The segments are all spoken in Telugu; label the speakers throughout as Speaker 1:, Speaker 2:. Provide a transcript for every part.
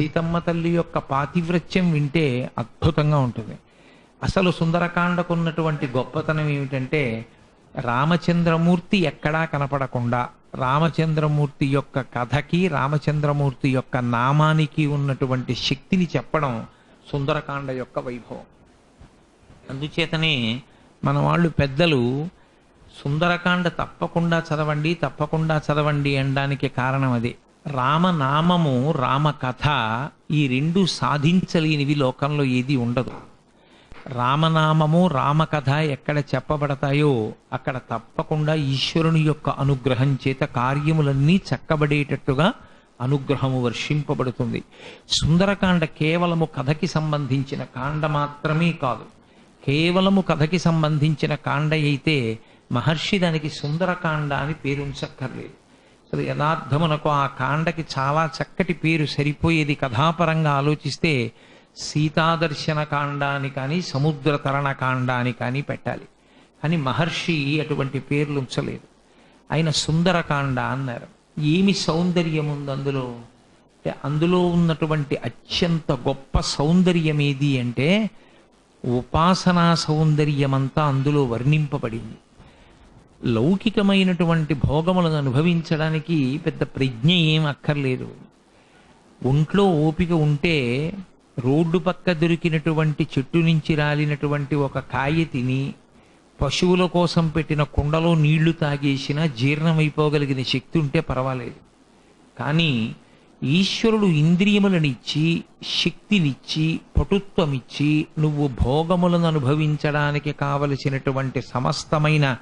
Speaker 1: సీతమ్మ తల్లి యొక్క పాతివ్రత్యం వింటే అద్భుతంగా ఉంటుంది. అసలు సుందరకాండకు ఉన్నటువంటి గొప్పతనం ఏమిటంటే రామచంద్రమూర్తి ఎక్కడా కనపడకుండా రామచంద్రమూర్తి యొక్క కథకి రామచంద్రమూర్తి యొక్క నామానికి ఉన్నటువంటి శక్తిని చెప్పడం సుందరకాండ యొక్క వైభవం. అందుచేతనే మన వాళ్ళు పెద్దలు సుందరకాండ తప్పకుండా చదవండి తప్పకుండా చదవండి అనడానికి కారణం అదే. రామనామము రామకథ ఈ రెండు సాధించలేనివి లోకంలో ఏది ఉండదు. రామనామము రామకథ ఎక్కడ చెప్పబడతాయో అక్కడ తప్పకుండా ఈశ్వరుని యొక్క అనుగ్రహం చేత కార్యములన్నీ చక్కబడేటట్టుగా అనుగ్రహము వర్షింపబడుతుంది. సుందరకాండ కేవలము కథకి సంబంధించిన కాండ మాత్రమే కాదు. కేవలము కథకి సంబంధించిన కాండ అయితే మహర్షి దానికి సుందరకాండ అని పేరు ఉంచక్కర్లేదు. అసలు యథార్థమునకు ఆ కాండకి చాలా చక్కటి పేరు సరిపోయేది కథాపరంగా ఆలోచిస్తే సీతాదర్శన కాండ అని కానీ సముద్ర తరణ కాండ అని కానీ పెట్టాలి. కానీ మహర్షి అటువంటి పేర్లు ఉంచలేదు. ఆయన సుందరకాండ అన్నారు. ఏమి సౌందర్యం ఉంది అందులో? అంటే అందులో ఉన్నటువంటి అత్యంత గొప్ప సౌందర్యం ఏది అంటే ఉపాసనా సౌందర్యమంతా అందులో వర్ణింపబడింది. లౌకికమైనటువంటి భోగములను అనుభవించడానికి పెద్ద ప్రజ్ఞ ఏం అక్కర్లేదు. ఒంట్లో ఓపిక ఉంటే రోడ్డు పక్క దొరికినటువంటి చెట్టు నుంచి రాలినటువంటి ఒక కాయ తిని పశువుల కోసం పెట్టిన కుండలో నీళ్ళు తాగేసినా జీర్ణమైపోగలిగిన శక్తి ఉంటే పర్వాలేదు. కానీ ఈశ్వరుడు ఇంద్రియములనిచ్చి శక్తినిచ్చి పటుత్వమిచ్చి నువ్వు భోగములను అనుభవించడానికి కావలసినటువంటి సమస్తమైన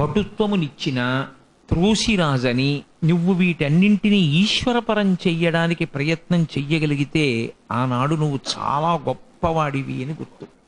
Speaker 1: పటుత్వమునిచ్చిన త్రోసిరాజని నువ్వు వీటన్నింటినీ ఈశ్వరపరం చెయ్యడానికి ప్రయత్నం చెయ్యగలిగితే ఆనాడు నువ్వు చాలా గొప్పవాడివి అని గుర్తు.